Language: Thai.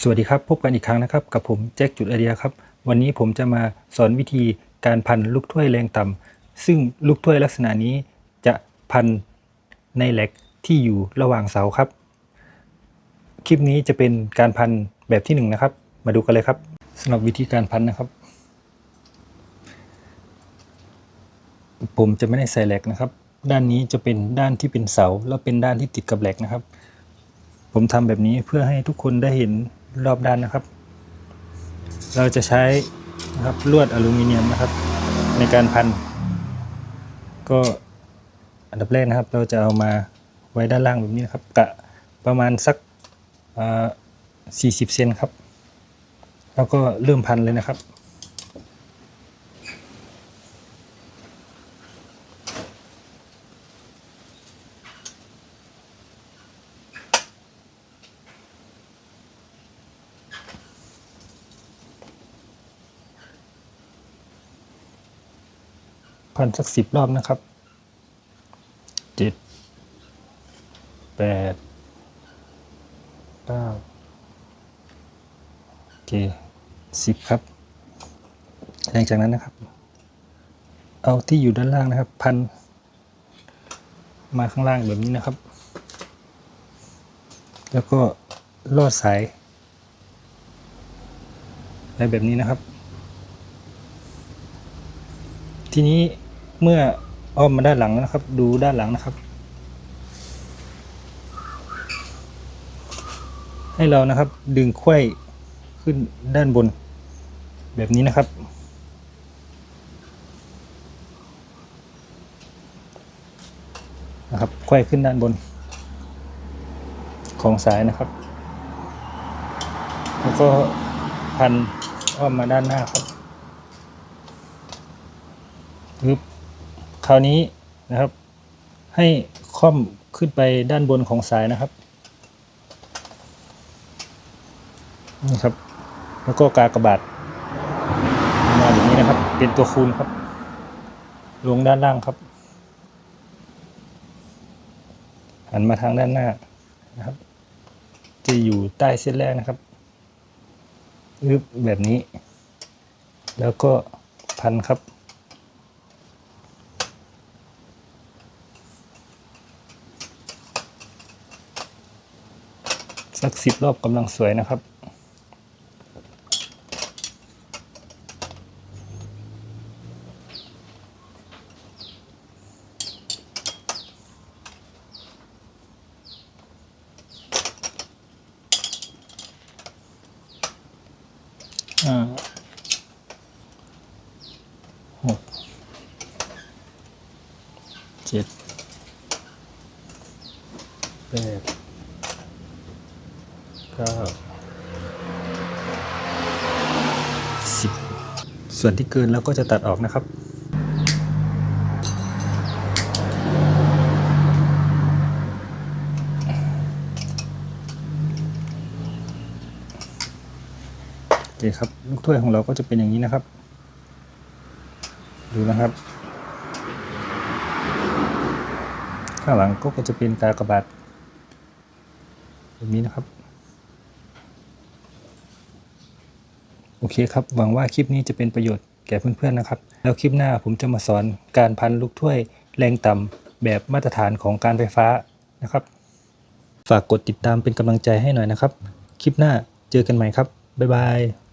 สวัสดีครับ พบกันอีกครั้งนะครับ กับผมแจ็คจุดไอเดียครับ วันนี้ผมจะมาสอนวิธีการพันลูกถ้วยแรงต่ำซึ่งลูกถ้วยลักษณะนี้จะพันในแหลกที่อยู่ระหว่างเสาครับ คลิปนี้จะเป็นการพันแบบที่หนึ่งนะครับ มาดูกันเลยครับสำหรับวิธีการพันนะครับ ผมจะไม่ได้ใส่แหลกนะครับ ด้านนี้จะเป็นด้านที่เป็นเสา แล้วเป็นด้านที่ติดกับแหลกนะครับ ผมทำแบบนี้เพื่อให้ทุกคนได้เห็น รอบด้านนะครับ เราจะใช้นะครับลวดอลูมิเนียมนะครับ ในการพัน ก็อันดับแรกนะครับ เราจะเอามาไว้ด้านล่างแบบนี้นะครับกะประมาณสักสี่สิบเซนครับ แล้วก็เริ่มพันเลยนะครับ พันสักสิบรอบนะครับเจ็ดแปดเก้าโอเคสิบครับ หลังจากนั้นนะครับ เอาที่อยู่ด้านล่างนะครับ พัน มาข้างล่างแบบนี้นะครับ แล้วก็ลอดสายไปแบบนี้นะครับ ทีนี้ เมื่ออ้อมมาด้านหลังนะครับ ดูด้านหลังนะครับ ให้เรานะครับดึงไขว้ขึ้นด้านบน แบบนี้นะครับ นะครับไขว้ขึ้นด้านบน ของสายนะครับ แล้วก็พันอ้อมมาด้านหน้าครับปึ๊บ คราวนี้นะครับ ให้ค่อมขึ้นไปด้านบนของสายนะครับนี่ครับ แล้วก็กากระบาดมาอย่างนี้นะครับ เป็นตัวคูณครับ ลงด้านล่างครับ หันมาทางด้านหน้านะครับจะอยู่ใต้เส้นแรกนะครับอึบแบบนี้ แล้วก็พันครับ สักสิบรอบกำลังสวยนะครับ อ่าหกเจ็ดแปด เก้าสิบส่วนที่เกินเราก็จะตัดออกนะครับโอเคครับลูกถ้วยของเราก็จะเป็นอย่างนี้นะครับ ดูนะครับ ข้างหลังก็จะเป็นกากบาทแบบนี้นะครับ โอเคครับ หวังว่าคลิปนี้จะเป็นประโยชน์แก่เพื่อนๆนะครับ แล้วคลิปหน้าผมจะมาสอนการพันลูกถ้วยแรงต่ำแบบมาตรฐานของการไฟฟ้านะครับ ฝากกดติดตามเป็นกำลังใจให้หน่อยนะครับ คลิปหน้าเจอกันใหม่ครับ บ๊ายบาย